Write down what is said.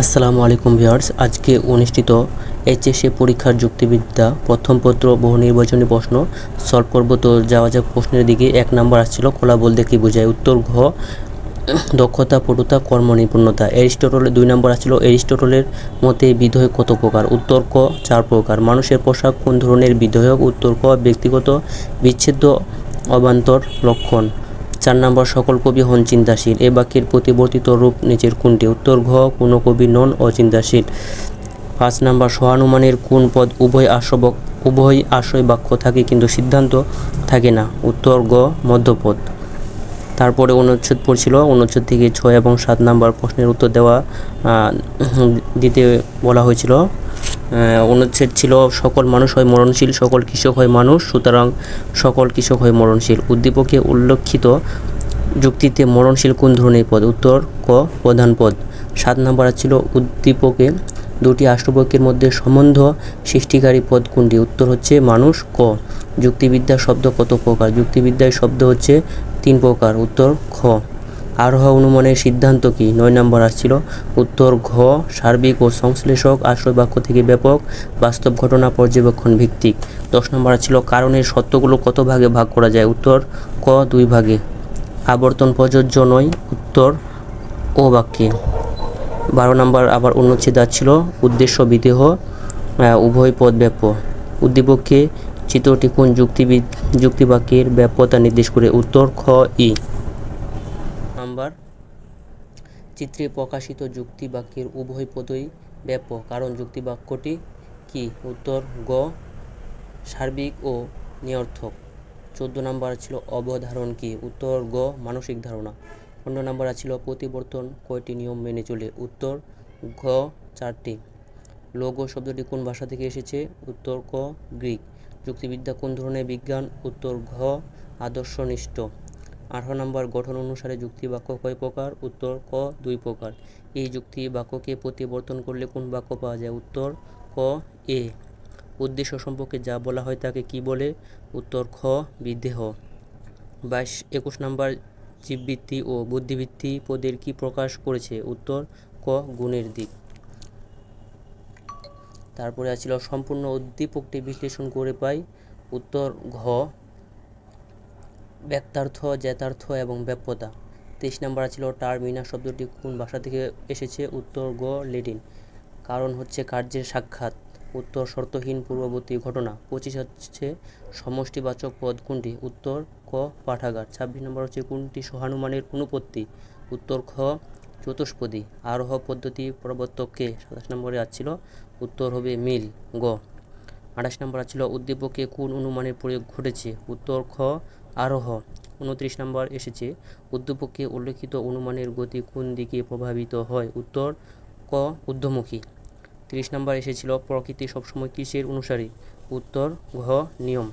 আসসালামু আলাইকুম ভিউয়ার্স, আজকে অনুষ্ঠিত এইচএসএ পরীক্ষার যুক্তিবিদ্যা প্রথম পত্র বহু নির্বাচনী প্রশ্ন সলভ করব তো যাওয়া যাক প্রশ্নের দিকে, এক নাম্বার আসছিল খোলা বলতে কি বোঝায়, উত্তর ঘ, দক্ষতা, পটুতা, কর্ম নিপুণতা, এরিস্টটলের দুই নম্বর আসছিল এরিস্টটলের মতে বিধেয়ক কত প্রকার, উত্তর ক, চার প্রকার, মানুষের পোশাক কোন ধরনের বিধেয়ক, উত্তর ক, ব্যক্তিগত বিচ্ছেদ্য অবান্তর লক্ষণ। চার নম্বর সকল কবি হন চিন্তাশীল। এ বাক্যের প্রতিবর্তিত রূপ নিচের কোনটি? উত্তর ঘ, কোনো কবি নন অচিন্তাশীল। পাঁচ নম্বর সহানুমানের কোন পদ উভয় আশ্রবক উভয় আশ্রয় বাক্য থাকে কিন্তু সিদ্ধান্ত থাকে না? উত্তর গ, মধ্যপদ। তারপরে অনুচ্ছেদ পড়ছিল, অনুচ্ছেদ থেকে ছয় এবং সাত নাম্বার প্রশ্নের উত্তর দেওয়া দিতে বলা হয়েছিল অনুচ্ছেদ ছিল, সকল মানুষ হয় মরণশীল, সকল কৃষক হয় মানুষ, সুতরাং সকল কৃষক হয় মরণশীল। উদ্দীপকে উল্লেখিত যুক্তিতে মরণশীল কোন ধরনের পদ? উত্তর, ক, প্রধান পদ। সাত নাম্বার ছিল উদ্দীপকে দুটি আষ্টবকের মধ্যে সম্বন্ধ সৃষ্টিকারী পদ কোনটি? উত্তর হচ্ছে মানুষ, ক। যুক্তিবিদ্যা শব্দ কত প্রকার? যুক্তিবিদ্যায় শব্দ হচ্ছে তিন প্রকার। উত্তর, খ। আরোহ অনুমানের সিদ্ধান্ত কি? নয় নম্বর আসছিল, উত্তর, ঘ, সার্বিক ও সংশ্লেষক আশ্রয় বাক্য থেকে ব্যাপক বাস্তব ঘটনা পর্যবেক্ষণ ভিত্তিক। দশ নম্বর আসছিল, কারণের সত্যগুলো কত ভাগে ভাগ করা যায়? উত্তর, ক, দুই ভাগে। আবর্তন প্রযোজ্য নয়, উত্তর, ও বাক্যে। বারো নম্বর আবার অনুচ্ছেদ ছিল উদ্দেশ্য বিদেহ উভয় পদ ব্যাপ্য। উদ্দীপককে চিত্রটি কোন যুক্তিবিদ যুক্তিবাক্যের ব্যাপ্যতা নির্দেশ করে উত্তর, খ, ই। নাম্বার চিত্রে প্রকাশিত যুক্তিবাক্যের উভয় পদই ব্যাপক। কারণ যুক্তিবাক্যটি কি? উত্তর গ, সার্বিক ও নিরর্থক। চোদ্দ নম্বর ছিল অবধারণ কি? উত্তর গ, মানসিক ধারণা। পনেরো নম্বর ছিল প্রতিবর্তন, কয়টি নিয়ম মেনে চলে? উত্তর ঘ, চারটি। লোগো শব্দটি কোন ভাষা থেকে এসেছে? উত্তর ক, গ্রিক। যুক্তিবিদ্যা কোন ধরনের বিজ্ঞান? উত্তর ঘ, আদর্শনিষ্ঠ। আঠারো নম্বর, গঠন অনুসারে যুক্তি বাক্য কয় প্রকার? উত্তর, ক, দুই প্রকার। এই যুক্তি বাক্যকে প্রতিবর্তন করলে কোন বাক্য পাওয়া যায়? উত্তর, ক, এ। উদ্দেশ্য সম্পর্কে যা বলা হয় তাকে কি বলে? উত্তর, খ, বিদেহ। বাইশ, একুশ নম্বর, জীববৃত্তি ও বুদ্ধিবৃত্তি পদের কি প্রকাশ করেছে? উত্তর, ক, গুণের দিক। তারপরে আছিল সম্পূর্ণ উদ্দীপকটি বিশ্লেষণ করে পাই। উত্তর, ঘ ব্যক্তার্থ জ্ঞাতার্থ এবং ব্যাপ্যতা। তেইশ নম্বর ছিল টার্মিনা শব্দটি কোন ভাষা থেকে এসেছে? উত্তর গ লেডিন কারণ হচ্ছে কার্যের সাক্ষাৎ। উত্তর শর্তহীন পূর্ববর্তী ঘটনা। পঁচিশ হচ্ছে সমষ্টিবাচক পদ কোনটি? উত্তর ক, পাঠাগার। ছাব্বিশ নম্বর হচ্ছে কোনটি? সহানুমানের অনুপত্তি। উত্তর খ, চতুষ্পদী। আরোহ পদ্ধতি প্রবর্তককে সাতাশ নম্বরে আসছিল। উত্তর হবে মিল, গ। আঠাশ নম্বর ছিল উদ্দীপকে কোন অনুমানের প্রয়োগ ঘটেছে? উত্তর খ আরোহ। উনত্রিশ নম্বর এসেছে উদ্যপক্ষে উল্লেখিত অনুমানের গতি কোন দিকে প্রভাবিত হয়? উত্তর, ক, ঊর্ধ্বমুখী। তিরিশ নম্বর এসেছিল, প্রকৃতি সবসময় কিসের অনুসারী? উত্তর, ঘ, নিয়ম।